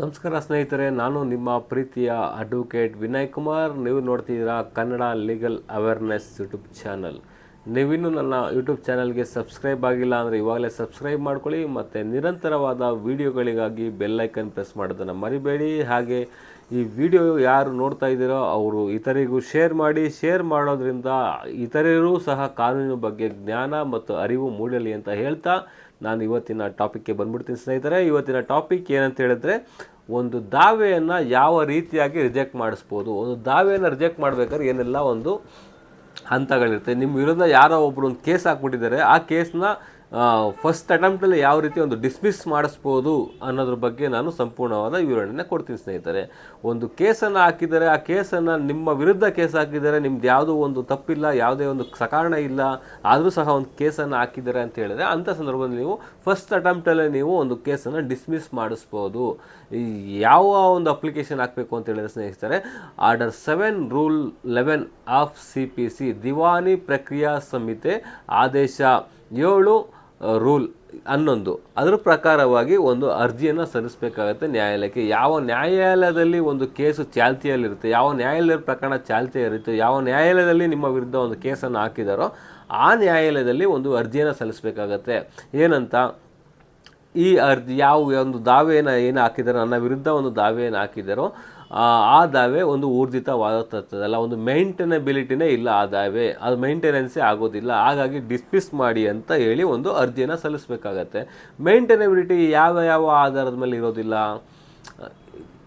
ನಮಸ್ಕಾರ ಸ್ನೇಹಿತರೆ, ನಾನು ನಿಮ್ಮ ಪ್ರೀತಿಯ ಅಡ್ವೊಕೇಟ್ ವಿನಯ್ ಕುಮಾರ್. ನೀವು ನೋಡ್ತಿದ್ದೀರಾ Kannada legal awareness YouTube channel ನೀವಿನ್ನೂ ನನ್ನ ಯೂಟ್ಯೂಬ್ ಚಾನಲ್ಗೆ ಸಬ್ಸ್ಕ್ರೈಬ್ ಆಗಿಲ್ಲ ಅಂದರೆ ಇವಾಗಲೇ ಸಬ್ಸ್ಕ್ರೈಬ್ ಮಾಡ್ಕೊಳ್ಳಿ ಮತ್ತು ನಿರಂತರವಾದ ವೀಡಿಯೋಗಳಿಗಾಗಿ ಬೆಲ್ಲೈಕನ್ ಪ್ರೆಸ್ ಮಾಡೋದನ್ನು ಮರಿಬೇಡಿ. ಹಾಗೆ ಈ ವಿಡಿಯೋ ಯಾರು ನೋಡ್ತಾ ಇದ್ದೀರೋ ಅವರು ಇತರಿಗೂ ಶೇರ್ ಮಾಡಿ, ಶೇರ್ ಮಾಡೋದ್ರಿಂದ ಇತರರೂ ಸಹ ಕಾನೂನಿನ ಬಗ್ಗೆ ಜ್ಞಾನ ಮತ್ತು ಅರಿವು ಮೂಡಲಿ ಅಂತ ಹೇಳ್ತಾ ನಾನು ಇವತ್ತಿನ ಟಾಪಿಕ್ಗೆ ಬಂದ್ಬಿಡ್ತೀನಿ ಸ್ನೇಹಿತರೆ. ಇವತ್ತಿನ ಟಾಪಿಕ್ ಏನಂತ ಹೇಳಿದ್ರೆ, ಒಂದು ದಾವೆಯನ್ನು ಯಾವ ರೀತಿಯಾಗಿ ರಿಜೆಕ್ಟ್ ಮಾಡಿಸ್ಬೋದು? ಒಂದು ದಾವೆಯನ್ನು ರಿಜೆಕ್ಟ್ ಮಾಡಬೇಕಾದ್ರೆ ಏನೆಲ್ಲ ಒಂದು ಹಂತಗಳಿರುತ್ತೆ. ನಿಮ್ಮ ವಿರುದ್ಧ ಯಾರೋ ಒಬ್ಬರು ಒಂದು ಕೇಸ್ ಹಾಕ್ಬಿಟ್ಟಿದ್ದಾರೆ. ಆ ಕೇಸ್ನ ಫಸ್ಟ್ ಅಟೆಂಪ್ಟಲ್ಲಿ ಯಾವ ರೀತಿ ಒಂದು ಡಿಸ್ಮಿಸ್ ಮಾಡಿಸ್ಬೋದು ಅನ್ನೋದ್ರ ಬಗ್ಗೆ ನಾನು ಸಂಪೂರ್ಣವಾದ ವಿವರಣೆನ ಕೊಡ್ತೀನಿ ಸ್ನೇಹಿತರೆ. ಒಂದು ಕೇಸನ್ನು ಹಾಕಿದರೆ, ಆ ಕೇಸನ್ನು ನಿಮ್ಮ ವಿರುದ್ಧ ಕೇಸ್ ಹಾಕಿದರೆ ನಿಮ್ದು ಯಾವುದೋ ಒಂದು ತಪ್ಪಿಲ್ಲ, ಯಾವುದೇ ಒಂದು ಸಕಾರಣ ಇಲ್ಲ, ಆದರೂ ಸಹ ಒಂದು ಕೇಸನ್ನು ಹಾಕಿದ್ದಾರೆ ಅಂತ ಹೇಳಿದ್ರೆ ಅಂಥ ಸಂದರ್ಭದಲ್ಲಿ ನೀವು ಫಸ್ಟ್ ಅಟೆಂಪ್ಟಲ್ಲೇ ನೀವು ಒಂದು ಕೇಸನ್ನು ಡಿಸ್ಮಿಸ್ ಮಾಡಿಸ್ಬೋದು. ಯಾವ ಒಂದು ಅಪ್ಲಿಕೇಶನ್ ಹಾಕಬೇಕು ಅಂತ ಹೇಳಿದ್ರೆ ಸ್ನೇಹಿತರೆ order seven rule eleven of C P C Diwani ಪ್ರಕ್ರಿಯಾ ಸಂಹಿತೆ ಆದೇಶ ಏಳು ರೂಲ್ ಹನ್ನೊಂದು ಅದರ ಪ್ರಕಾರವಾಗಿ ಒಂದು ಅರ್ಜಿಯನ್ನು ಸಲ್ಲಿಸಬೇಕಾಗತ್ತೆ ನ್ಯಾಯಾಲಯಕ್ಕೆ. ಯಾವ ನ್ಯಾಯಾಲಯದಲ್ಲಿ ಒಂದು ಕೇಸು ಚಾಲ್ತಿಯಲ್ಲಿರುತ್ತೆ, ಯಾವ ನ್ಯಾಯಾಲಯದ ಪ್ರಕರಣ ಚಾಲ್ತಿಯಲ್ಲಿರುತ್ತೆ, ಯಾವ ನ್ಯಾಯಾಲಯದಲ್ಲಿ ನಿಮ್ಮ ವಿರುದ್ಧ ಒಂದು ಕೇಸನ್ನು ಹಾಕಿದಾರೋ ಆ ನ್ಯಾಯಾಲಯದಲ್ಲಿ ಒಂದು ಅರ್ಜಿಯನ್ನು ಸಲ್ಲಿಸಬೇಕಾಗತ್ತೆ. ಏನಂತ? ಈ ಅರ್ಜಿ ಯಾವ ಒಂದು ದಾವೆಯನ್ನು ಏನು ಹಾಕಿದ್ದಾರೆ ನನ್ನ ವಿರುದ್ಧ ಒಂದು ದಾವೆಯನ್ನು ಹಾಕಿದ್ದಾರೋ ಆ ದಾವೆ ಒಂದು ಊರ್ಜಿತವಾಗುತ್ತದಲ್ಲ ಒಂದು ಮೇಂಟೆನಬಿಲಿಟಿನೇ ಇಲ್ಲ ಆ ದಾವೆ. ಅದು ಮೇಂಟೆನೆನ್ಸೇ ಆಗೋದಿಲ್ಲ. ಹಾಗಾಗಿ ಡಿಸ್ಮಿಸ್ ಮಾಡಿ ಅಂತ ಹೇಳಿ ಒಂದು ಅರ್ಜಿಯನ್ನು ಸಲ್ಲಿಸಬೇಕಾಗತ್ತೆ. ಮೇಂಟೆನಬಿಲಿಟಿ ಯಾವ ಯಾವ ಆಧಾರದ ಮೇಲೆ ಇರೋದಿಲ್ಲ?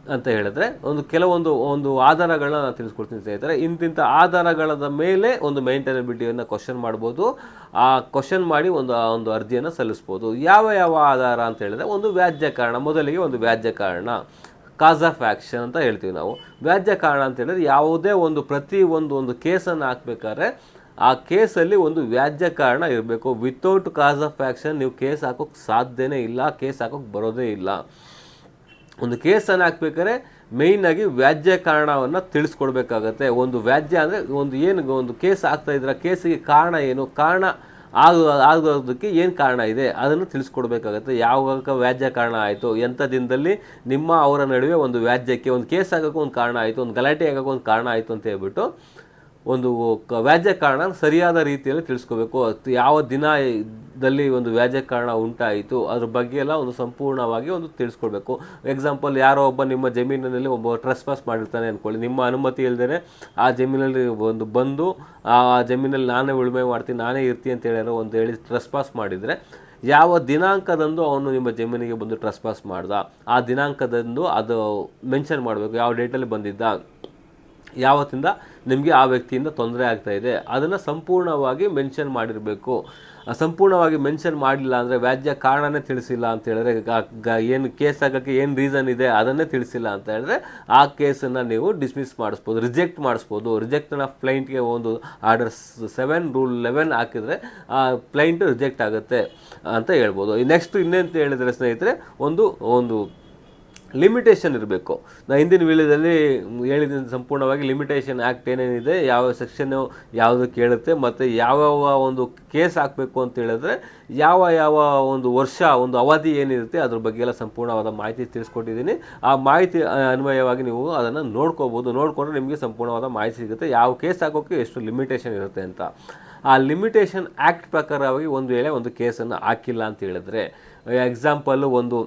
ಅಂತ ಹೇಳಿದ್ರೆ, ಒಂದು ಕೆಲವೊಂದು, ಒಂದು ಆಧಾರಗಳನ್ನ ನಾನು ತಿಳಿಸ್ಕೊಡ್ತೀನಿ ಸ್ನೇಹಿತರೆ. ಇಂತಿಂಥ ಆಧಾರಗಳದ ಮೇಲೆ ಒಂದು ಮೈಂಟೈನಬಿಲಿಟಿಯನ್ನು ಕ್ವಶನ್ ಮಾಡ್ಬೋದು. ಆ ಕ್ವಶನ್ ಮಾಡಿ ಒಂದು ಒಂದು ಅರ್ಜಿಯನ್ನು ಸಲ್ಲಿಸ್ಬೋದು. ಯಾವ ಯಾವ ಆಧಾರ ಅಂತ ಹೇಳಿದ್ರೆ, ಒಂದು ವ್ಯಾಜ್ಯ ಕಾರಣ ಮೊದಲಿಗೆ ಒಂದು ವ್ಯಾಜ್ಯ ಕಾರಣ ಕಾಸ್ ಆಫ್ ಆ್ಯಕ್ಷನ್ ಅಂತ ಹೇಳ್ತೀವಿ ನಾವು. ವ್ಯಾಜ್ಯ ಕಾರಣ ಅಂತ ಹೇಳಿದ್ರೆ, ಯಾವುದೇ ಒಂದು, ಪ್ರತಿ ಒಂದು ಒಂದು ಕೇಸನ್ನು ಹಾಕ್ಬೇಕಾದ್ರೆ, ಆ ಕೇಸಲ್ಲಿ ಒಂದು ವ್ಯಾಜ್ಯ ಕಾರಣ ಇರಬೇಕು. ವಿತೌಟ್ ಕಾಸ್ ಆಫ್ ಆ್ಯಕ್ಷನ್ ನೀವು ಕೇಸ್ ಹಾಕೋಕ್ಕೆ ಸಾಧ್ಯನೇ ಇಲ್ಲ, ಕೇಸ್ ಹಾಕೋಕ್ಕೆ ಬರೋದೇ ಇಲ್ಲ. ಒಂದು ಕೇಸನ್ನು ಹಾಕ್ಬೇಕಾದ್ರೆ ಮೇಯ್ನಾಗಿ ವ್ಯಾಜ್ಯ ಕಾರಣವನ್ನು ತಿಳಿಸ್ಕೊಡ್ಬೇಕಾಗತ್ತೆ. ಒಂದು ವ್ಯಾಜ್ಯ ಅಂದರೆ ಒಂದು ಏನು ಒಂದು ಕೇಸ್ ಆಗ್ತಾ ಇದ್ರೆ ಕೇಸಿಗೆ ಕಾರಣ ಏನು? ಕಾರಣ ಆಗ, ಆಗೋದಕ್ಕೆ ಏನು ಕಾರಣ ಇದೆ? ಅದನ್ನು ತಿಳಿಸ್ಕೊಡ್ಬೇಕಾಗತ್ತೆ. ಯಾವಾಗ ವ್ಯಾಜ್ಯ ಕಾರಣ ಆಯಿತು? ಎಂಥ ದಿನದಲ್ಲಿ ನಿಮ್ಮ ಅವರ ನಡುವೆ ಒಂದು ವ್ಯಾಜ್ಯಕ್ಕೆ ಒಂದು ಕೇಸ್ ಆಗೋಕ್ಕೆ ಒಂದು ಕಾರಣ ಆಯಿತು? ಒಂದು ಗಲಾಟೆ ಆಗೋಕ್ಕೆ ಒಂದು ಕಾರಣ ಆಯಿತು ಅಂತ ಹೇಳ್ಬಿಟ್ಟು ಒಂದು ವ್ಯಾಜ್ಯ ಕಾರಣ ಸರಿಯಾದ ರೀತಿಯಲ್ಲಿ ತಿಳಿಸ್ಕೋಬೇಕು. ಯಾವ ಯಾವ ದಿನದಲ್ಲಿ ಒಂದು ವ್ಯಾಜ್ಯ ಕಾರಣ ಉಂಟಾಯಿತು, ಅದ್ರ ಬಗ್ಗೆ ಎಲ್ಲ ಒಂದು ಸಂಪೂರ್ಣವಾಗಿ ಒಂದು ತಿಳಿಸ್ಕೊಡ್ಬೇಕು. ಎಕ್ಸಾಂಪಲ್ ಯಾರೋ ಒಬ್ಬ ನಿಮ್ಮ ಜಮೀನಿನಲ್ಲಿ ಒಬ್ಬ ಟ್ರೆಸ್ ಪಾಸ್ ಮಾಡಿರ್ತಾನೆ ಅಂದ್ಕೊಳ್ಳಿ ನಿಮ್ಮ ಅನುಮತಿ ಇಲ್ಲದೇ ಆ ಜಮೀನಲ್ಲಿ ಒಂದು ಬಂದು, ಆ ಜಮೀನಲ್ಲಿ ನಾನೇ ಉಳುಮೆ ಮಾಡ್ತೀನಿ ನಾನೇ ಇರ್ತೀನಿ ಅಂತ ಹೇಳಿದ್ರೆ ಒಂದು ಹೇಳಿ ಟ್ರೆಸ್ ಪಾಸ್ ಮಾಡಿದರೆ, ಯಾವ ದಿನಾಂಕದಂದು ಅವನು ನಿಮ್ಮ ಜಮೀನಿಗೆ ಬಂದು ಟ್ರೆಸ್ ಪಾಸ್ ಮಾಡ್ದ? ಆ ದಿನಾಂಕದಂದು ಅದು ಮೆನ್ಷನ್ ಮಾಡಬೇಕು, ಯಾವ ಡೇಟಲ್ಲಿ ಬಂದಿದ್ದ? ಯಾವತ್ತಿಂದ ನಿಮಗೆ ಆ ವ್ಯಕ್ತಿಯಿಂದ ತೊಂದರೆ ಆಗ್ತಾ ಇದೆ, ಅದನ್ನು ಸಂಪೂರ್ಣವಾಗಿ ಮೆನ್ಷನ್ ಮಾಡಿರಬೇಕು. ಸಂಪೂರ್ಣವಾಗಿ ಮೆನ್ಷನ್ ಮಾಡಿಲ್ಲ ಅಂದರೆ ವ್ಯಾಜ್ಯ ಕಾರಣನೇ ತಿಳಿಸಿಲ್ಲ ಅಂತ ಹೇಳಿದ್ರೆ ಏನು ಕೇಸ್ ಆಗೋಕ್ಕೆ ಏನು ರೀಸನ್ ಇದೆ ಅದನ್ನೇ ತಿಳಿಸಿಲ್ಲ ಅಂತ ಹೇಳಿದ್ರೆ, ಆ ಕೇಸನ್ನು ನೀವು ಡಿಸ್ಮಿಸ್ ಮಾಡಿಸ್ಬೋದು ರಿಜೆಕ್ಟ್ ಮಾಡಿಸ್ಬೋದು. ರಿಜೆಕ್ಟ್ ಆಫ್ ಪ್ಲೈಂಟ್ಗೆ ಒಂದು ಆರ್ಡರ್ ಸೆವೆನ್ ರೂಲ್ ಲೆವೆನ್ ಹಾಕಿದರೆ, ಆ ಪ್ಲೈಂಟು ರಿಜೆಕ್ಟ್ ಆಗುತ್ತೆ ಅಂತ ಹೇಳ್ಬೋದು. ನೆಕ್ಸ್ಟ್ ಇನ್ನೇಂತ ಹೇಳಿದರೆ ಸ್ನೇಹಿತರೆ, ಒಂದು ಒಂದು ಲಿಮಿಟೇಷನ್ ಇರಬೇಕು. ನಾ ಹಿಂದಿನ ವೀಳ್ಯದಲ್ಲಿ ಹೇಳಿದ್ದೀನಿ ಸಂಪೂರ್ಣವಾಗಿ ಲಿಮಿಟೇಷನ್ ಆ್ಯಕ್ಟ್ ಏನೇನಿದೆ, ಯಾವ ಸೆಕ್ಷನ್ನು ಯಾವುದು ಕೇಳುತ್ತೆ, ಮತ್ತು ಯಾವ್ಯಾವ ಒಂದು ಕೇಸ್ ಹಾಕಬೇಕು ಅಂತ ಹೇಳಿದ್ರೆ, ಯಾವ ಯಾವ ಒಂದು ವರ್ಷ, ಒಂದು ಅವಧಿ ಏನಿರುತ್ತೆ, ಅದ್ರ ಬಗ್ಗೆ ಎಲ್ಲ ಸಂಪೂರ್ಣವಾದ ಮಾಹಿತಿ ತಿಳಿಸ್ಕೊಟ್ಟಿದ್ದೀನಿ. ಆ ಮಾಹಿತಿ ಅನ್ವಯವಾಗಿ ನೀವು ಅದನ್ನು ನೋಡ್ಕೋಬೋದು. ನೋಡಿಕೊಂಡ್ರೆ ನಿಮಗೆ ಸಂಪೂರ್ಣವಾದ ಮಾಹಿತಿ ಸಿಗುತ್ತೆ. ಯಾವ ಕೇಸ್ ಹಾಕೋಕ್ಕೆ ಎಷ್ಟು ಲಿಮಿಟೇಷನ್ ಇರುತ್ತೆ ಅಂತ. ಆ ಲಿಮಿಟೇಷನ್ ಆ್ಯಕ್ಟ್ ಪ್ರಕಾರವಾಗಿ ಒಂದು ವೇಳೆ ಒಂದು ಕೇಸನ್ನು ಹಾಕಿಲ್ಲ ಅಂತ ಹೇಳಿದ್ರೆ ಎಕ್ಸಾಂಪಲ್ಲು ಒಂದು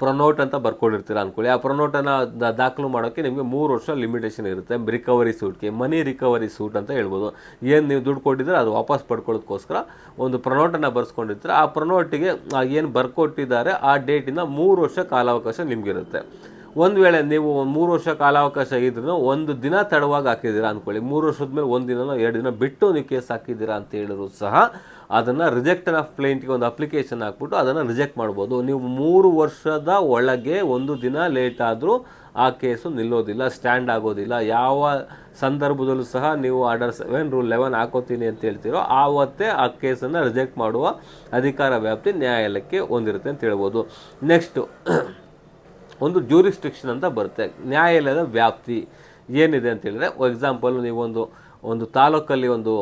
ಪ್ರೊನೋಟ್ ಅಂತ ಬರ್ಕೊಂಡಿರ್ತೀರ ಅಂದ್ಕೊಳ್ಳಿ ಆ ಪ್ರೊನೋಟನ್ನು ದಾಖಲು ಮಾಡೋಕ್ಕೆ ನಿಮಗೆ ಮೂರು ವರ್ಷ ಲಿಮಿಟೇಷನ್ ಇರುತ್ತೆ. ರಿಕವರಿ ಸೂಟ್ಗೆ ಮನಿ ರಿಕವರಿ ಸೂಟ್ ಅಂತ ಹೇಳ್ಬೋದು. ಏನು ನೀವು ದುಡ್ಡು ಕೊಟ್ಟಿದ್ರೆ ಅದು ವಾಪಸ್ ಪಡ್ಕೊಳ್ಳೋದಕ್ಕೋಸ್ಕರ ಒಂದು ಪ್ರೊನೋಟನ್ನು ಬರ್ಸ್ಕೊಂಡಿರ್ತೀರ. ಆ ಪ್ರೊನೋಟಿಗೆ ಏನು ಬರ್ಕೊಟ್ಟಿದ್ದಾರೆ, ಆ ಡೇಟಿಂದ ಮೂರು ವರ್ಷ ಕಾಲಾವಕಾಶ ನಿಮಗಿರುತ್ತೆ. ಒಂದು ವೇಳೆ ನೀವು ಒಂದು ಮೂರು ವರ್ಷ ಕಾಲಾವಕಾಶ ಇದ್ರೂ ಒಂದು ದಿನ ತಡವಾಗಿ ಹಾಕಿದ್ದೀರಾ ಅಂದ್ಕೊಳ್ಳಿ ಮೂರು ವರ್ಷದ ಮೇಲೆ ಒಂದು ದಿನನೋ, ಎರಡು ದಿನ ಬಿಟ್ಟು ನೀವು ಕೇಸ್ ಹಾಕಿದ್ದೀರಾ ಅಂತ ಹೇಳಿದ್ರು ಸಹ ಅದನ್ನು ರಿಜೆಕ್ಟನ್ ಆಫ್ ಪ್ಲೇಂಟ್ಗೆ ಒಂದು ಅಪ್ಲಿಕೇಶನ್ ಹಾಕ್ಬಿಟ್ಟು ಅದನ್ನು ರಿಜೆಕ್ಟ್ ಮಾಡ್ಬೋದು. ನೀವು ಮೂರು ವರ್ಷದ ಒಳಗೆ ಒಂದು ದಿನ ಲೇಟ್ ಆದರೂ ಆ ಕೇಸು ನಿಲ್ಲೋದಿಲ್ಲ, ಸ್ಟ್ಯಾಂಡ್ ಆಗೋದಿಲ್ಲ. ಯಾವ ಸಂದರ್ಭದಲ್ಲೂ ಸಹ ನೀವು ಆರ್ಡರ್ ಸೆವೆನ್ ರೂಲ್ ಲೆವೆನ್ ಹಾಕೋತೀನಿ ಅಂತ ಹೇಳ್ತೀರೋ ಆವತ್ತೇ ಆ ಕೇಸನ್ನು ರಿಜೆಕ್ಟ್ ಮಾಡುವ ಅಧಿಕಾರ ವ್ಯಾಪ್ತಿ ನ್ಯಾಯಾಲಯಕ್ಕೆ ಹೊಂದಿರುತ್ತೆ ಅಂತ ಹೇಳ್ಬೋದು. ನೆಕ್ಸ್ಟು, ಒಂದು ಜ್ಯೂರಿಸ್ಟ್ರಿಕ್ಷನ್ ಅಂತ ಬರುತ್ತೆ. ನ್ಯಾಯಾಲಯದ ವ್ಯಾಪ್ತಿ ಏನಿದೆ ಅಂತ ಹೇಳಿದ್ರೆ ಎಕ್ಸಾಂಪಲ್ ನೀವೊಂದು ಒಂದು ತಾಲೂಕಲ್ಲಿ ಒಂದು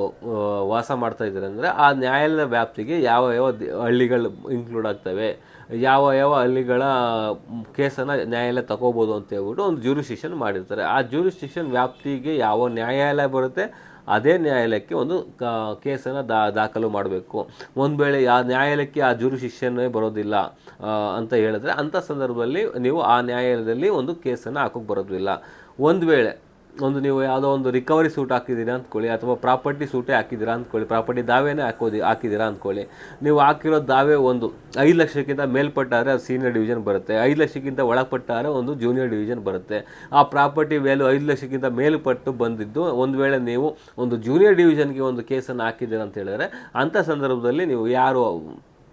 ವಾಸ ಮಾಡ್ತಾ ಇದ್ದಾರೆ ಅಂದರೆ ಆ ನ್ಯಾಯಾಲಯದ ವ್ಯಾಪ್ತಿಗೆ ಯಾವ ಯಾವ ಹಳ್ಳಿಗಳು ಇನ್ಕ್ಲೂಡ್ ಆಗ್ತವೆ, ಯಾವ ಯಾವ ಹಳ್ಳಿಗಳ ಕೇಸನ್ನು ನ್ಯಾಯಾಲಯ ತಗೋಬೋದು ಅಂತ ಹೇಳ್ಬಿಟ್ಟು ಒಂದು ಜ್ಯೂರಿಸ್ಟಿಷನ್ ಮಾಡಿರ್ತಾರೆ. ಆ ಜ್ಯೂರಿಸ್ಟಿಷನ್ ವ್ಯಾಪ್ತಿಗೆ ಯಾವ ನ್ಯಾಯಾಲಯ ಬರುತ್ತೆ, ಅದೇ ನ್ಯಾಯಾಲಯಕ್ಕೆ ಒಂದು ಕೇಸನ್ನು ದಾ, ದಾಖಲು ಮಾಡಬೇಕು. ಒಂದು ವೇಳೆ ಆ ನ್ಯಾಯಾಲಯಕ್ಕೆ ಆ ಜ್ಯೂರಿಸ್ಟಿಷನ್ನೇ ಬರೋದಿಲ್ಲ ಅಂತ ಹೇಳಿದ್ರೆ ಅಂಥ ಸಂದರ್ಭದಲ್ಲಿ ನೀವು ಆ ನ್ಯಾಯಾಲಯದಲ್ಲಿ ಒಂದು ಕೇಸನ್ನು ಹಾಕೋಕ್ಕೆ ಬರೋದಿಲ್ಲ. ಒಂದು ವೇಳೆ ಒಂದು ನೀವು ಯಾವುದೋ ಒಂದು ರಿಕವರಿ ಸೂಟ್ ಹಾಕಿದ್ದೀರಾ ಅಂದ್ಕೊಳ್ಳಿ, ಅಥವಾ ಪ್ರಾಪರ್ಟಿ ಸೂಟೇ ಹಾಕಿದ್ದೀರಾ ಅಂದ್ಕೊಳ್ಳಿ ಪ್ರಾಪರ್ಟಿ ದಾವೆನೇ ಹಾಕೋದಿ, ಹಾಕಿದ್ದೀರಾ ಅಂದ್ಕೊಳ್ಳಿ. ನೀವು ಹಾಕಿರೋ ದಾವೆ ಒಂದು ಐದು ಲಕ್ಷಕ್ಕಿಂತ ಮೇಲ್ಪಟ್ಟಾದರೆ ಅದು ಸೀನಿಯರ್ ಡಿವಿಷನ್ ಬರುತ್ತೆ, ಐದು ಲಕ್ಷಕ್ಕಿಂತ ಒಳಪಟ್ಟಾದರೆ ಒಂದು ಜೂನಿಯರ್ ಡಿವಿಷನ್ ಬರುತ್ತೆ. ಆ ಪ್ರಾಪರ್ಟಿ ವ್ಯಾಲ್ಯೂ ಐದು ಲಕ್ಷಕ್ಕಿಂತ ಮೇಲ್ಪಟ್ಟು ಬಂದಿದ್ದು, ಒಂದು ವೇಳೆ ನೀವು ಒಂದು ಜೂನಿಯರ್ ಡಿವಿಷನ್ಗೆ ಒಂದು ಕೇಸನ್ನು ಹಾಕಿದ್ದೀರಾ ಅಂತ ಹೇಳಿದ್ರೆ ಅಂಥ ಸಂದರ್ಭದಲ್ಲಿ ನೀವು ಯಾರು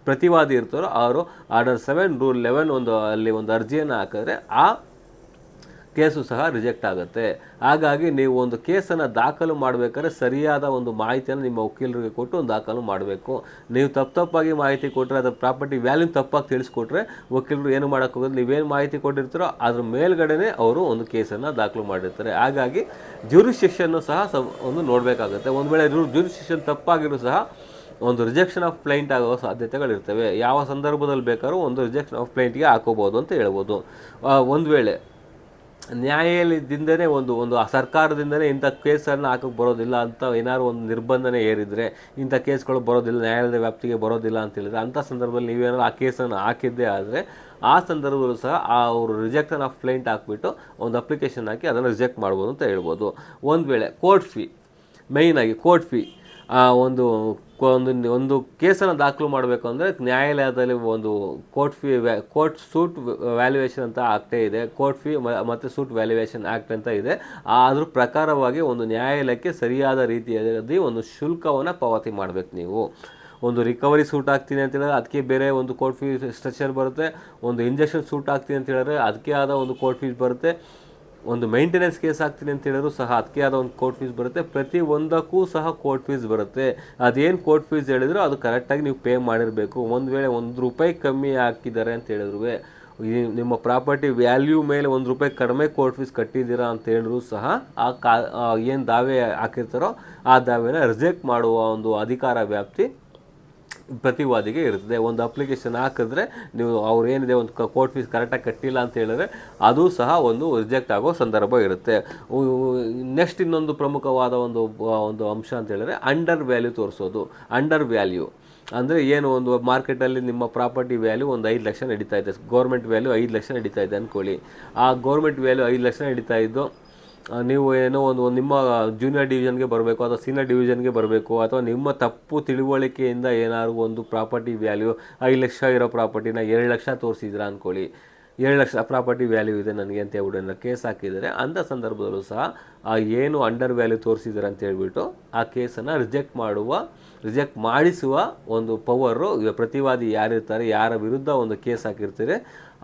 ಪ್ರತಿವಾದಿ ಇರ್ತಾರೋ, ಅವರು ಆರ್ಡರ್ ಸೆವೆನ್ ರೂಲ್ ಲೆವೆನ್ ಒಂದು ಅಲ್ಲಿ ಒಂದು ಅರ್ಜಿಯನ್ನು ಹಾಕಿದ್ರೆ ಆ ಕೇಸು ಸಹ ರಿಜೆಕ್ಟ್ ಆಗುತ್ತೆ. ಹಾಗಾಗಿ ನೀವು ಒಂದು ಕೇಸನ್ನು ದಾಖಲು ಮಾಡಬೇಕಾದ್ರೆ ಸರಿಯಾದ ಒಂದು ಮಾಹಿತಿಯನ್ನು ನಿಮ್ಮ ವಕೀಲರಿಗೆ ಕೊಟ್ಟು ಒಂದು ದಾಖಲು ಮಾಡಬೇಕು. ನೀವು ತಪ್ಪು ತಪ್ಪಾಗಿ ಮಾಹಿತಿ ಕೊಟ್ಟರೆ ಅದರ ಪ್ರಾಪರ್ಟಿ ವ್ಯಾಲ್ಯೂ ತಪ್ಪಾಗಿ ತಿಳಿಸ್ಕೊಟ್ರೆ ವಕೀಲರು ಏನು ಮಾಡೋಕ್ಕೋಗೋದು ನೀವೇನು ಮಾಹಿತಿ ಕೊಟ್ಟಿರ್ತೀರೋ ಅದ್ರ ಮೇಲ್ಗಡೆನೇ ಅವರು ಒಂದು ಕೇಸನ್ನು ದಾಖಲು ಮಾಡಿರ್ತಾರೆ. ಹಾಗಾಗಿ ಜ್ಯೂರಿಸ್ಟಿಕ್ಷನ್ನು ಸಹ ಒಂದು ನೋಡಬೇಕಾಗುತ್ತೆ. ಒಂದು ವೇಳೆ ಜ್ಯೂರಿಸ್ಟಿಕ್ಷನ್ ತಪ್ಪಾಗಿರೋ ಸಹ ಒಂದು ರಿಜೆಕ್ಷನ್ ಆಫ್ ಪ್ಲೈಂಟ್ ಆಗೋ ಸಾಧ್ಯತೆಗಳಿರ್ತವೆ. ಯಾವ ಸಂದರ್ಭದಲ್ಲಿ ಬೇಕಾದ್ರೂ ಒಂದು ರಿಜೆಕ್ಷನ್ ಆಫ್ ಪ್ಲೈಂಟ್ಗೆ ಹಾಕೋಬೋದು ಅಂತ ಹೇಳ್ಬೋದು. ಒಂದು ವೇಳೆ ನ್ಯಾಯಾಲಯದಿಂದನೇ ಒಂದು ಒಂದು ಆ ಸರ್ಕಾರದಿಂದನೇ ಇಂಥ ಕೇಸನ್ನು ಹಾಕಕ್ಕೆ ಬರೋದಿಲ್ಲ ಅಂತ ಏನಾದ್ರು ಒಂದು ನಿರ್ಬಂಧನೆ ಏರಿದರೆ ಇಂಥ ಕೇಸ್ಗಳು ಬರೋದಿಲ್ಲ, ನ್ಯಾಯಾಲಯದ ವ್ಯಾಪ್ತಿಗೆ ಬರೋದಿಲ್ಲ ಅಂತ ಹೇಳಿದರೆ ಅಂಥ ಸಂದರ್ಭದಲ್ಲಿ ನೀವೇನಾದ್ರು ಆ ಕೇಸನ್ನು ಹಾಕಿದ್ದೇ ಆದರೆ ಆ ಸಂದರ್ಭದಲ್ಲೂ ಸಹ ಆ ಅವರು ರಿಜೆಕ್ಷನ್ ಆಫ್ ಪ್ಲೇಂಟ್ ಹಾಕಿಬಿಟ್ಟು ಒಂದು ಅಪ್ಲಿಕೇಶನ್ ಹಾಕಿ ಅದನ್ನು ರಿಜೆಕ್ಟ್ ಮಾಡ್ಬೋದು ಅಂತ ಹೇಳ್ಬೋದು. ಒಂದು ವೇಳೆ ಕೋರ್ಟ್ ಫೀ ಮೇಯ್ನಾಗಿ ಕೋರ್ಟ್ ಫೀ, ಆ ಒಂದು ಒಂದು ಒಂದು ಕೇಸನ್ನು ದಾಖಲು ಮಾಡಬೇಕು ಅಂದರೆ ನ್ಯಾಯಾಲಯದಲ್ಲಿ ಒಂದು court fee court suit valuation ಅಂತ ಆಗ್ತೇ ಇದೆ. ಕೋರ್ಟ್ ಫೀ ಮತ್ತು ಸೂಟ್ ವ್ಯಾಲ್ಯೂಯೇಷನ್ ಆ್ಯಕ್ಟ್ ಅಂತ ಇದೆ. ಅದ್ರ ಪ್ರಕಾರವಾಗಿ ಒಂದು ನ್ಯಾಯಾಲಯಕ್ಕೆ ಸರಿಯಾದ ರೀತಿಯಲ್ಲಿ ಒಂದು ಶುಲ್ಕವನ್ನು ಪಾವತಿ ಮಾಡಬೇಕು ನೀವು. ಒಂದು ರಿಕವರಿ ಸೂಟ್ ಆಗ್ತೀನಿ ಅಂತ ಹೇಳಿದ್ರೆ ಅದಕ್ಕೆ ಬೇರೆ ಒಂದು ಕೋರ್ಟ್ ಫೀಸ್ ಸ್ಟ್ರಕ್ಚರ್ ಬರುತ್ತೆ. ಒಂದು ಇಂಜೆಕ್ಷನ್ ಸೂಟ್ ಆಗ್ತೀನಿ ಅಂತ ಹೇಳಿದ್ರೆ ಅದಕ್ಕೆ ಆದ ಒಂದು ಕೋರ್ಟ್ ಫೀಸ್ ಬರುತ್ತೆ. ಒಂದು ಮೇಂಟೆನೆನ್ಸ್ ಕೇಸ್ ಆಗ್ತೀನಿ ಅಂತ ಹೇಳಿದ್ರು ಸಹ ಅದಕ್ಕೆ ಆದ ಒಂದು ಕೋರ್ಟ್ ಫೀಸ್ ಬರುತ್ತೆ. ಪ್ರತಿ ಒಂದಕ್ಕೂ ಸಹ ಕೋರ್ಟ್ ಫೀಸ್ ಬರುತ್ತೆ. ಅದೇನು ಕೋರ್ಟ್ ಫೀಸ್ ಹೇಳಿದ್ರು ಅದು ಕರೆಕ್ಟಾಗಿ ನೀವು ಪೇ ಮಾಡಿರಬೇಕು. ಒಂದು ವೇಳೆ ಒಂದು ರೂಪಾಯಿ ಕಮ್ಮಿ ಹಾಕಿದ್ದಾರೆ ಅಂತ ಹೇಳಿದ್ರು. ನಿಮ್ಮ ಪ್ರಾಪರ್ಟಿ ವ್ಯಾಲ್ಯೂ ಮೇಲೆ ಒಂದು ರೂಪಾಯಿ ಕಡಿಮೆ ಕೋರ್ಟ್ ಫೀಸ್ ಕಟ್ಟಿದ್ದೀರಾ ಅಂತ ಹೇಳಿದ್ರು ಸಹ ಆ ಕಾ ಏನು ದಾವೆ ಹಾಕಿರ್ತಾರೋ ಆ ದಾವೆನ ರಿಜೆಕ್ಟ್ ಮಾಡುವ ಒಂದು ಅಧಿಕಾರ ವ್ಯಾಪ್ತಿ ಪ್ರತಿವಾದಿಗೆ ಇರುತ್ತದೆ ಒಂದು ಅಪ್ಲಿಕೇಶನ್ ಹಾಕಿದ್ರೆ ನೀವು ಅವ್ರು ಏನಿದೆ ಒಂದು ಕೋರ್ಟ್ ಫೀಸ್ ಕರೆಕ್ಟಾಗಿ ಕಟ್ಟಿಲ್ಲ ಅಂತ ಹೇಳಿದ್ರೆ ಅದು ಸಹ ಒಂದು ರಿಜೆಕ್ಟ್ ಆಗೋ ಸಂದರ್ಭ ಇರುತ್ತೆ. ನೆಕ್ಸ್ಟ್ ಇನ್ನೊಂದು ಪ್ರಮುಖವಾದ ಒಂದು ಒಂದು ಅಂಶ ಅಂತ ಹೇಳಿದ್ರೆ ಅಂಡರ್ ವ್ಯಾಲ್ಯೂ ತೋರಿಸೋದು. ಅಂಡರ್ ವ್ಯಾಲ್ಯೂ ಅಂದರೆ ಏನು ಒಂದು ಮಾರ್ಕೆಟಲ್ಲಿ ನಿಮ್ಮ ಪ್ರಾಪರ್ಟಿ ವ್ಯಾಲ್ಯೂ ಒಂದು ಐದು ಲಕ್ಷ ನಡೀತಾ ಇದೆ. ಗೌರ್ಮೆಂಟ್ ವ್ಯಾಲ್ಯೂ ಐದು ಲಕ್ಷ ನಡೀತಾ ಇದೆ ಅಂದ್ಕೊಳ್ಳಿ ಆ ಗೌರ್ಮೆಂಟ್ ವ್ಯಾಲ್ಯೂ ಐದು ಲಕ್ಷ ನಡೀತಾ ಇದ್ದು ನೀವು ಏನೋ ಒಂದು ನಿಮ್ಮ ಜೂನಿಯರ್ ಡಿವಿಷನ್ಗೆ ಬರಬೇಕು, ಅಥವಾ ಸೀನಿಯರ್ ಡಿವಿಷನ್ಗೆ ಬರಬೇಕು, ಅಥವಾ ನಿಮ್ಮ ತಪ್ಪು ತಿಳುವಳಿಕೆಯಿಂದ ಏನಾದ್ರು ಒಂದು ಪ್ರಾಪರ್ಟಿ ವ್ಯಾಲ್ಯೂ ಐದು ಲಕ್ಷ ಇರೋ ಪ್ರಾಪರ್ಟಿನ ಎರಡು ಲಕ್ಷ ತೋರಿಸಿದ್ರ ಅಂದ್ಕೊಳ್ಳಿ ಏಳು ಲಕ್ಷ ಪ್ರಾಪರ್ಟಿ ವ್ಯಾಲ್ಯೂ ಇದೆ ನನಗೆ ಅಂತ ಹೇಳ್ಬಿಟ್ಟು ಕೇಸ್ ಹಾಕಿದರೆ ಅಂಥ ಸಂದರ್ಭದಲ್ಲೂ ಸಹ ಆ ಏನು ಅಂಡರ್ ವ್ಯಾಲ್ಯೂ ತೋರಿಸಿದ್ದಾರೆ ಅಂತ ಹೇಳಿಬಿಟ್ಟು ಆ ಕೇಸನ್ನು ರಿಜೆಕ್ಟ್ ಮಾಡುವ, ರಿಜೆಕ್ಟ್ ಮಾಡಿಸುವ ಒಂದು ಪವರು ಪ್ರತಿವಾದಿ ಯಾರಿರ್ತಾರೆ, ಯಾರ ವಿರುದ್ಧ ಒಂದು ಕೇಸ್ ಹಾಕಿರ್ತಾರೆ,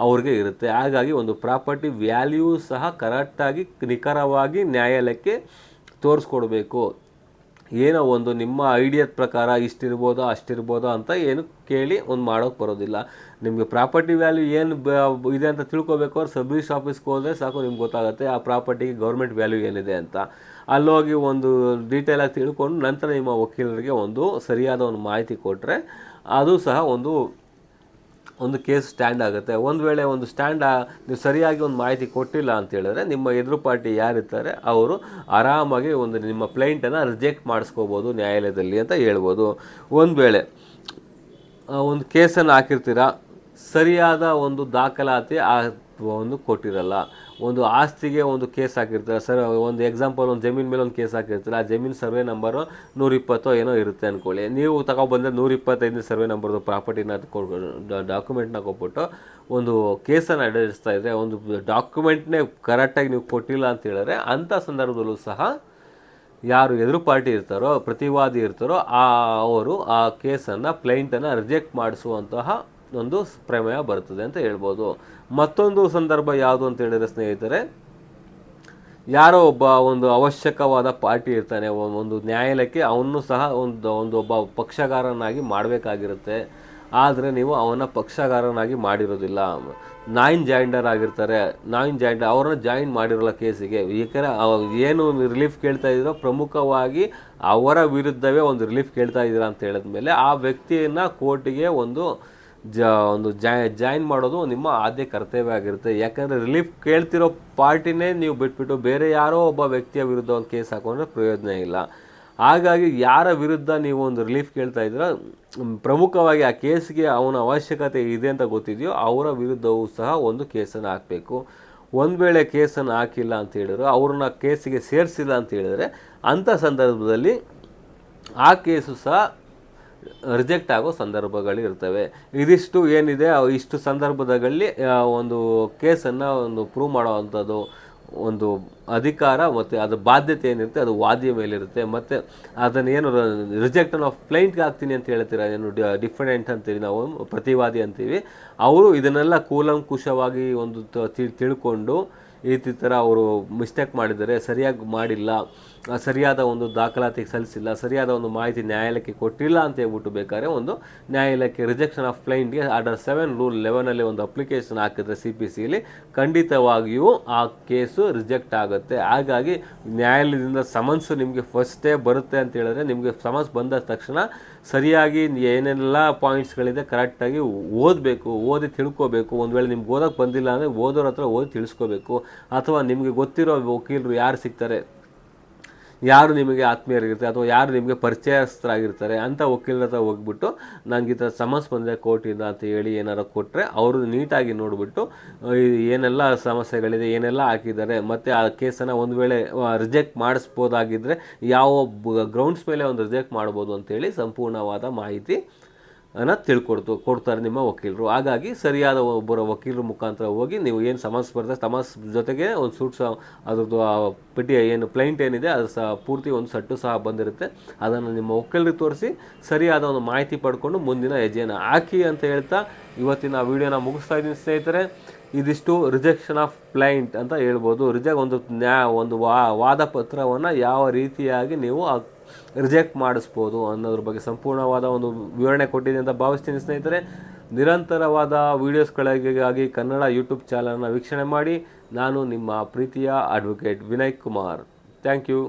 ಅವ್ರಿಗೆ ಇರುತ್ತೆ. ಹಾಗಾಗಿ ಒಂದು ಪ್ರಾಪರ್ಟಿ ವ್ಯಾಲ್ಯೂ ಸಹ ಕರೆಕ್ಟಾಗಿ ನಿಖರವಾಗಿ ನ್ಯಾಯಾಲಯಕ್ಕೆ ತೋರಿಸ್ಕೊಡ್ಬೇಕು. ಏನೋ ಒಂದು ನಿಮ್ಮ ಐಡಿಯಾದ ಪ್ರಕಾರ ಇಷ್ಟಿರ್ಬೋದೋ ಅಷ್ಟಿರ್ಬೋದೋ ಅಂತ ಏನು ಕೇಳಿ ಒಂದು ಮಾಡೋಕ್ಕೆ ಬರೋದಿಲ್ಲ. ನಿಮಗೆ ಪ್ರಾಪರ್ಟಿ ವ್ಯಾಲ್ಯೂ ಏನು ಇದೆ ಅಂತ ತಿಳ್ಕೊಬೇಕು ಅವ್ರು ಸಬ್ ಆಫೀಸ್ಗೆ ಹೋದರೆ ಸಾಕು, ನಿಮ್ಗೆ ಗೊತ್ತಾಗುತ್ತೆ ಆ ಪ್ರಾಪರ್ಟಿಗೆ ಗೌರ್ಮೆಂಟ್ ವ್ಯಾಲ್ಯೂ ಏನಿದೆ ಅಂತ. ಅಲ್ಲೋಗಿ ಒಂದು ಡೀಟೇಲಾಗಿ ತಿಳ್ಕೊಂಡು ನಂತರ ನಿಮ್ಮ ವಕೀಲರಿಗೆ ಒಂದು ಸರಿಯಾದ ಒಂದು ಮಾಹಿತಿ ಕೊಟ್ಟರೆ ಅದು ಸಹ ಒಂದು ಒಂದು ಕೇಸ್ ಸ್ಟ್ಯಾಂಡ್ ಆಗುತ್ತೆ. ಒಂದು ವೇಳೆ ಒಂದು ಸ್ಟ್ಯಾಂಡ್ ನೀವು ಸರಿಯಾಗಿ ಒಂದು ಮಾಹಿತಿ ಕೊಟ್ಟಿಲ್ಲ ಅಂತ ಹೇಳಿದ್ರೆ ನಿಮ್ಮ ಎದುರು ಪಾರ್ಟಿ ಯಾರಿರ್ತಾರೆ, ಅವರು ಆರಾಮಾಗಿ ಒಂದು ನಿಮ್ಮ ಪ್ಲೇಂಟನ್ನು ರಿಜೆಕ್ಟ್ ಮಾಡಿಸ್ಕೋಬೋದು ನ್ಯಾಯಾಲಯದಲ್ಲಿ ಅಂತ ಹೇಳ್ಬೋದು. ಒಂದು ವೇಳೆ ಒಂದು ಕೇಸನ್ನು ಹಾಕಿರ್ತೀರ, ಸರಿಯಾದ ಒಂದು ದಾಖಲಾತಿ ಆ ಒಂದು ಕೊಟ್ಟಿರಲ್ಲ. ಒಂದು ಆಸ್ತಿಗೆ ಒಂದು ಕೇಸ್ ಹಾಕಿರ್ತಾರೆ. ಸರ್, ಒಂದು ಎಕ್ಸಾಂಪಲ್ ಒಂದು ಜಮೀನ್ ಮೇಲೆ ಒಂದು ಕೇಸ್ ಹಾಕಿರ್ತಾರೆ. ಆ ಜಮೀನು ಸರ್ವೆ ನಂಬರು ನೂರಿಪ್ಪತ್ತೋ ಏನೋ ಇರುತ್ತೆ ಅಂದ್ಕೊಳ್ಳಿ ನೀವು ತಗೊಬಂದ್ರೆ ನೂರಿಪ್ಪತ್ತೈದನೇ ಸರ್ವೆ ನಂಬರ್ದು ಪ್ರಾಪರ್ಟಿನ ಡಾಕ್ಯುಮೆಂಟ್ನ ಕೊಟ್ಬಿಟ್ಟು ಒಂದು ಕೇಸನ್ನು ನಡೆಸ್ತಾ ಇದ್ದರೆ ಒಂದು ಡಾಕ್ಯುಮೆಂಟ್ನೇ ಕರೆಕ್ಟಾಗಿ ನೀವು ಕೊಟ್ಟಿಲ್ಲ ಅಂತ ಹೇಳಿದ್ರೆ ಅಂಥ ಸಂದರ್ಭದಲ್ಲೂ ಸಹ ಯಾರು ಎದುರು ಪಾರ್ಟಿ ಇರ್ತಾರೋ, ಪ್ರತಿವಾದಿ ಇರ್ತಾರೋ, ಆ ಅವರು ಆ ಕೇಸನ್ನು ಪ್ಲೈಂಟನ್ನು ರಿಜೆಕ್ಟ್ ಮಾಡಿಸುವಂತಹ ಒಂದು ಪ್ರಮೇಯ ಬರ್ತದೆ ಅಂತ ಹೇಳ್ಬೋದು. ಮತ್ತೊಂದು ಸಂದರ್ಭ ಯಾವುದು ಅಂತ ಹೇಳಿದರೆ ಸ್ನೇಹಿತರೆ, ಯಾರೋ ಒಬ್ಬ ಒಂದು ಅವಶ್ಯಕವಾದ ಪಾರ್ಟಿ ಇರ್ತಾನೆ ಒಂದು ನ್ಯಾಯಾಲಯಕ್ಕೆ ಅವನು ಸಹ ಒಂದು ಒಂದು ಒಬ್ಬ ಪಕ್ಷಗಾರನಾಗಿ ಮಾಡಬೇಕಾಗಿರುತ್ತೆ. ಆದರೆ ನೀವು ಅವನ ಪಕ್ಷಗಾರನಾಗಿ ಮಾಡಿರೋದಿಲ್ಲ. ನಾಯಿನ್ ಜಾಯಿಂಡರ್ ಆಗಿರ್ತಾರೆ. ನಾಯಿನ್ ಜಾಯಿಂಡರ್, ಅವ್ರನ್ನ ಜಾಯಿನ್ ಮಾಡಿರೋಲ್ಲ ಕೇಸಿಗೆ. ಏಕೆಂದರೆ ಏನು ರಿಲೀಫ್ ಕೇಳ್ತಾ ಇದ್ದೀರೋ ಪ್ರಮುಖವಾಗಿ ಅವರ ವಿರುದ್ಧವೇ ಒಂದು ರಿಲೀಫ್ ಕೇಳ್ತಾ ಇದ್ದೀರಾ ಅಂತ ಹೇಳಿದ್ಮೇಲೆ ಆ ವ್ಯಕ್ತಿಯನ್ನು ಕೋರ್ಟಿಗೆ ಒಂದು ಜ, ಒಂದು ಜಾಯಿನ್ ಮಾಡೋದು ನಿಮ್ಮ ಆದ್ಯ ಕರ್ತವ್ಯ ಆಗಿರುತ್ತೆ. ಯಾಕಂದರೆ ರಿಲೀಫ್ ಕೇಳ್ತಿರೋ ಪಾರ್ಟಿನೇ ನೀವು ಬಿಟ್ಬಿಟ್ಟು ಬೇರೆ ಯಾರೋ ಒಬ್ಬ ವ್ಯಕ್ತಿಯ ವಿರುದ್ಧ ಒಂದು ಕೇಸ್ ಹಾಕೊಂಡ್ರೆ ಪ್ರಯೋಜನ ಇಲ್ಲ. ಹಾಗಾಗಿ ಯಾರ ವಿರುದ್ಧ ನೀವು ಒಂದು ರಿಲೀಫ್ ಕೇಳ್ತಾ ಇದ್ರೆ ಪ್ರಮುಖವಾಗಿ ಆ ಕೇಸ್ಗೆ ಅವನ ಅವಶ್ಯಕತೆ ಇದೆ ಅಂತ ಗೊತ್ತಿದೆಯೋ ಅವರ ವಿರುದ್ಧವೂ ಸಹ ಒಂದು ಕೇಸನ್ನು ಹಾಕಬೇಕು. ಒಂದು ವೇಳೆ ಕೇಸನ್ನು ಹಾಕಿಲ್ಲ ಅಂತ ಹೇಳಿದ್ರು, ಅವ್ರನ್ನ ಕೇಸಿಗೆ ಸೇರಿಸಿಲ್ಲ ಅಂತ ಹೇಳಿದರೆ ಅಂಥ ಸಂದರ್ಭದಲ್ಲಿ ಆ ಕೇಸು ಸಹ ರಿಜೆಕ್ಟ್ ಆಗೋ ಸಂದರ್ಭಗಳು ಇರ್ತವೆ ಇದಿಷ್ಟು ಏನಿದೆ ಇಷ್ಟು ಸಂದರ್ಭದಲ್ಲಿ ಒಂದು ಕೇಸನ್ನು ಒಂದು ಪ್ರೂವ್ ಮಾಡೋವಂಥದ್ದು ಒಂದು ಅಧಿಕಾರ ಮತ್ತು ಅದ್ರ ಬಾಧ್ಯತೆ ಏನಿರುತ್ತೆ, ಅದು ವಾದಿಯ ಮೇಲಿರುತ್ತೆ. ಮತ್ತು ಅದನ್ನು ಏನು ರಿಜೆಕ್ಟನ್ ಆಫ್ ಪ್ಲೈಂಟ್ಗೆ ಹಾಕ್ತೀನಿ ಅಂತ ಹೇಳ್ತೀರ? ಏನು ಡಿಫೆಂಡೆಂಟ್ ಅಂತೀವಿ ನಾವು, ಪ್ರತಿವಾದಿ ಅಂತೀವಿ. ಅವರು ಇದನ್ನೆಲ್ಲ ಕೂಲಂಕುಷವಾಗಿ ಒಂದು ತಿಳ್ಕೊಂಡು ಈ ಥರ ಅವರು ಮಿಸ್ಟೇಕ್ ಮಾಡಿದರೆ ಸರಿಯಾಗಿ ಮಾಡಿಲ್ಲ. ಸರಿಯಾದ ಒಂದು ದಾಖಲಾತಿಗೆ ಸಲ್ಲಿಸಿಲ್ಲ. ಸರಿಯಾದ ಒಂದು ಮಾಹಿತಿ ನ್ಯಾಯಾಲಯಕ್ಕೆ ಕೊಟ್ಟಿಲ್ಲ ಅಂತ ಹೇಳ್ಬಿಟ್ಟು ಬೇಕಾದ್ರೆ ಒಂದು ನ್ಯಾಯಾಲಯಕ್ಕೆ ರಿಜೆಕ್ಷನ್ ಆಫ್ ಕ್ಲೈಂಟ್ಗೆ ಆರ್ಡರ್ ಸೆವೆನ್ ರೂಲ್ ಲೆವೆನಲ್ಲಿ ಒಂದು ಅಪ್ಲಿಕೇಶನ್ ಹಾಕಿದ್ರೆ ಸಿ ಪಿ ಸಿಲಿ ಖಂಡಿತವಾಗಿಯೂ ಆ ಕೇಸು ರಿಜೆಕ್ಟ್ ಆಗುತ್ತೆ. ಹಾಗಾಗಿ ನ್ಯಾಯಾಲಯದಿಂದ ಸಮನ್ಸು ನಿಮಗೆ ಫಸ್ಟೇ ಬರುತ್ತೆ ಅಂತ ಹೇಳಿದ್ರೆ ನಿಮಗೆ ಸಮನ್ಸ್ ಬಂದ ತಕ್ಷಣ ಸರಿಯಾಗಿ ಏನೆಲ್ಲ ಪಾಯಿಂಟ್ಸ್ಗಳಿದೆ ಕರೆಕ್ಟಾಗಿ ಓದಬೇಕು, ಓದಿ ತಿಳ್ಕೋಬೇಕು. ಒಂದು ವೇಳೆ ನಿಮ್ಗೆ ಓದೋಕ್ಕೆ ಬಂದಿಲ್ಲ ಅಂದರೆ ಓದೋರ ಹತ್ರ ಓದಿ ತಿಳಿಸ್ಕೋಬೇಕು. ಅಥವಾ ನಿಮಗೆ ಗೊತ್ತಿರೋ ವಕೀಲರು ಯಾರು ಸಿಗ್ತಾರೆ? ಯಾರು ನಿಮಗೆ ಆತ್ಮೀಯರಾಗಿರ್ತಾರೆ ಅಥವಾ ಯಾರು ನಿಮಗೆ ಪರಿಚಯಸ್ಥರಾಗಿರ್ತಾರೆ ಅಂಥ ವಕೀಲರ ಹತ್ರ ಹೋಗ್ಬಿಟ್ಟು ನನಗೆ ಈ ಥರ ಸಮಸ್ಯೆ ಬಂದರೆ ಕೋರ್ಟಿಂದ ಅಂತ ಹೇಳಿ ಏನಾರು ಕೊಟ್ಟರೆ ಅವರು ನೀಟಾಗಿ ನೋಡಿಬಿಟ್ಟು ಏನೆಲ್ಲ ಸಮಸ್ಯೆಗಳಿದೆ, ಏನೆಲ್ಲ ಹಾಕಿದ್ದಾರೆ, ಮತ್ತು ಆ ಕೇಸನ್ನು ಒಂದು ವೇಳೆ ರಿಜೆಕ್ಟ್ ಮಾಡಿಸ್ಬೋದಾಗಿದ್ದರೆ ಯಾವ ಗ್ರೌಂಡ್ಸ್ ಮೇಲೆ ಒಂದು ರಿಜೆಕ್ಟ್ ಮಾಡ್ಬೋದು ಅಂತೇಳಿ ಸಂಪೂರ್ಣವಾದ ಮಾಹಿತಿ ಅನ್ನ ತಿಳ್ಕೊಡ್ತು, ಕೊಡ್ತಾರೆ ನಿಮ್ಮ ವಕೀಲರು. ಹಾಗಾಗಿ ಸರಿಯಾದ ಒಬ್ಬರ ವಕೀಲರ ಮುಖಾಂತರ ಹೋಗಿ ನೀವು ಏನು ಸಮನ್ಸ್ ಬರ್ತದೆ ಸಮಸ್ಯೆ ಜೊತೆಗೆ ಒಂದು ಸೂಟ್ ಸಹ, ಅದ್ರದ್ದು ಆ ಏನು ಪ್ಲೈಂಟ್ ಏನಿದೆ ಅದು ಸಹ ಪೂರ್ತಿ ಒಂದು ಸಟ್ಟು ಸಹ ಬಂದಿರುತ್ತೆ. ಅದನ್ನು ನಿಮ್ಮ ವಕೀಲರಿಗೆ ತೋರಿಸಿ, ಸರಿಯಾದ ಒಂದು ಮಾಹಿತಿ ಪಡ್ಕೊಂಡು ಮುಂದಿನ ಹೆಜ್ಜೆಯನ್ನು ಹಾಕಿ ಅಂತ ಹೇಳ್ತಾ ಇವತ್ತಿನ ವಿಡಿಯೋನ ಮುಗಿಸ್ತಾ ಇದ್ದೀನಿ ಸ್ನೇಹಿತರೆ. ಇದಿಷ್ಟು ರಿಜೆಕ್ಷನ್ ಆಫ್ ಪ್ಲೈಂಟ್ ಅಂತ ಹೇಳ್ಬೋದು. ರಿಜೆಕ್ಟ್ ಒಂದು ನ್ಯಾ, ಒಂದು ವಾದ ಪತ್ರವನ್ನು ಯಾವ ರೀತಿಯಾಗಿ ನೀವು ರಿಜೆಕ್ಟ್ ಮಾಡಿಸ್ಬೋದು ಅನ್ನೋದ್ರ ಬಗ್ಗೆ ಸಂಪೂರ್ಣವಾದ ಒಂದು ವಿವರಣೆ ಕೊಟ್ಟಿದೆ ಅಂತ ಭಾವಿಸ್ತೀನಿ ಸ್ನೇಹಿತರೆ. ನಿರಂತರವಾದ ವೀಡಿಯೋಸ್ಗಳಿಗಾಗಿ ಕನ್ನಡ ಯೂಟ್ಯೂಬ್ ಚಾನಲ್ನ ವೀಕ್ಷಣೆ ಮಾಡಿ. ನಾನು ನಿಮ್ಮ ಪ್ರೀತಿಯ advocate Vinay Kumar. Thank you.